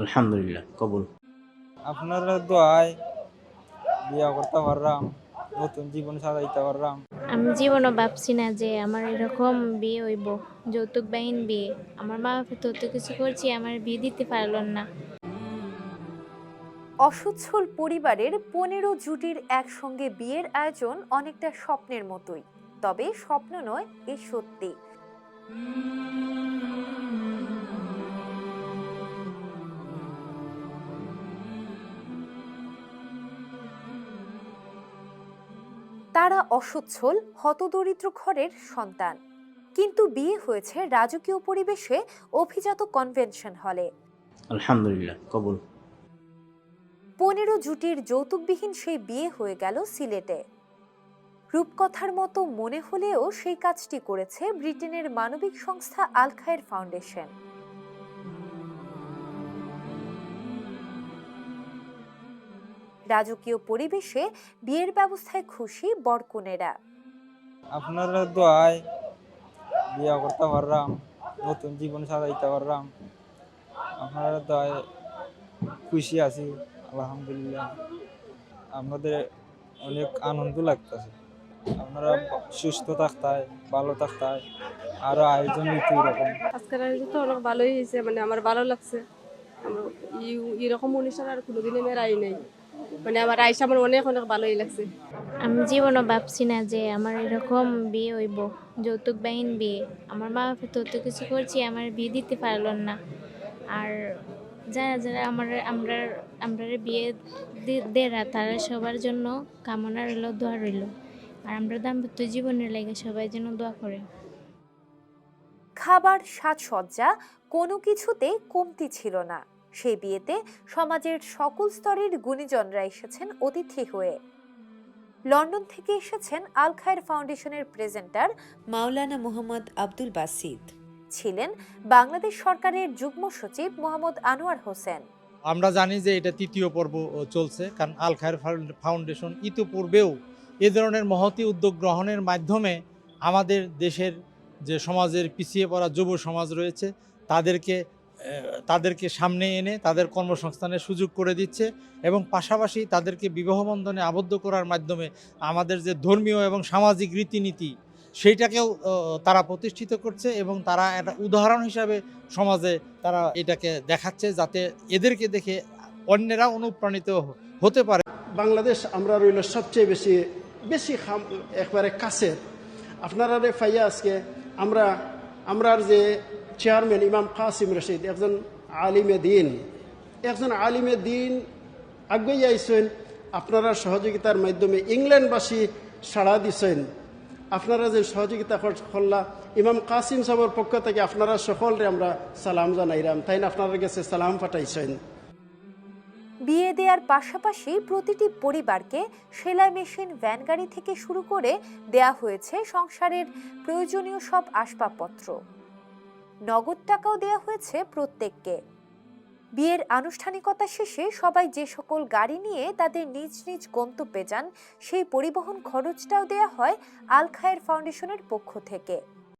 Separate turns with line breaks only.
আলহামদুলিল্লাহ কবুল।
আপনারা দোয়ায় বিয়া করতে পারলাম নতুন জীবন সাজাইতে পারলাম।
আমি জীবনও ভাবছি না যে আমার এরকম বিয়ে হইব যৌতুক বাহীন বিয়ে। আমার মা বাবা তত কিছু করছি আমার বিয়ে দিতে পারল না।
অসচ্ছল পরিবারের পনেরো জুটির একসঙ্গে বিয়ের আয়োজন অনেকটা স্বপ্নের মতোই তবে স্বপ্ন নয় এ সত্যি। তারা অসচ্ছল হতদরিদ্র ঘরের সন্তান। কিন্তু বিয়ে হয়েছে রাজকীয় পরিবেশে অভিজাত কনভেনশন হলে।
আলহামদুলিল্লাহ কবুল।
পনেরো জুটির যৌতুকবিহীন সেই বিয়ে হয়ে গেল সিলেটে। রূপকথার মতো মনে হলেও সেই কাজটি করেছে ব্রিটেনের মানবিক সংস্থা আলখায়ের ফাউন্ডেশন। রাজকীয় পরিবেশে বিয়ের ব্যবস্থায় খুশি বরকনেরা।
আপনারা দোয়ায় বিয়া করতে পারলাম নতুন জীবন সাজাইতে পারলাম। আপনারা দোয়ায় খুশি আছি আলহামদুলিল্লাহ। আমাদের অনেক আনন্দ লাগতেছে। আপনারা সুস্থ থাকতায় ভালো থাকতায় আরও আয়োজন নিতে এরকম।
আজকের আয়োজন তো অনেক ভালোই হয়েছে মানে আমার ভালো লাগছে। আমার ই- এরকম অনুষ্ঠান আর কোনোদিনই মেয়ের আই নাই। মানে আমার আইসা আমার অনেক অনেক ভালোই লাগছে।
আমি জীবনও ভাবছি না যে আমার এরকম বিয়ে হইব যৌতুক বাহীন বিয়ে। আমার মা বাবা তত কিছু করছি আমার বিয়ে দিতে পারল না। আর যারা যারা আমার আমরা আমরা বিয়ে দেরা তারা সবার জন্য কামনা রইল দোয়া রইল। আর আমরা দাম্পত্য জীবনের লাগে সবাই যেন দোয়া করে।
খাবার সাজসজ্জা কোনো কিছুতে কমতি ছিল না। সেই বিয়েতে সমাজের সকল স্তরের গুণীজনরা এসেছেন অতিথি হয়ে। লন্ডন থেকে এসেছেন আল খায়ের ফাউন্ডেশনের প্রেজেন্টার মাওলানা মোহাম্মদ আব্দুল বাসিদ। ছিলেন বাংলাদেশ সরকারের যুগ্ম সচিব মোহাম্মদ আনোয়ার হোসেন।
আমরা জানি যে এটা তৃতীয় পর্ব চলছে, কারণ আল খায়ের ফাউন্ডেশন ইতিপূর্বেও এ ধরনের মহতি উদ্যোগ গ্রহণের মাধ্যমে আমাদের দেশের যে সমাজের পিছিয়ে পড়া যুব সমাজ রয়েছে, তাদেরকে তাদেরকে সামনে এনে তাদের কর্মসংস্থানের সুযোগ করে দিচ্ছে এবং পাশাপাশি তাদেরকে বিবাহবন্ধনে আবদ্ধ করার মাধ্যমে আমাদের যে ধর্মীয় এবং সামাজিক রীতিনীতি, সেইটাকেও তারা প্রতিষ্ঠিত করছে এবং তারা একটা উদাহরণ হিসাবে সমাজে তারা এটাকে দেখাচ্ছে যাতে এদেরকে দেখে অন্যেরা অনুপ্রাণিত হতে পারে।
বাংলাদেশ আমরা রইল সবচেয়ে বেশি বেশি একবারে কাছে আপনারা ফাইয়া আজকে আমরা, আমরার যে চেয়ারম্যান ইমাম কাসিম রশিদ একজন আলিমে দিন একজন আলিমে দিন আগুই আইসেন আপনারা সহযোগিতার মাধ্যমে ইংল্যান্ডবাসী সাড়া দিছেন। আপনারা যে সহযোগিতা করলা, ইমাম কাসিম সাহেবের পক্ষ থেকে আপনারা সকলরে আমরা সালাম জানাইলাম তাই না আপনারা কাছে সালাম পাঠাইছেন।
বিয়ে দেওয়ার পাশাপাশি প্রতিটি পরিবারকে সেলাই মেশিন, ভ্যান গাড়ি থেকে শুরু করে দেয়া হয়েছে সংসারের প্রয়োজনীয় সব আসবাবপত্র। নগদ টাকাও দেওয়া হয়েছে প্রত্যেককে। বিয়ের আনুষ্ঠানিকতা শেষে সবাই যে সকল গাড়ি নিয়ে তাদের নিজ নিজ গন্তব্যে যান, সেই পরিবহন খরচটাও দেয়া হয় আল খায়ের ফাউন্ডেশনের পক্ষ থেকে।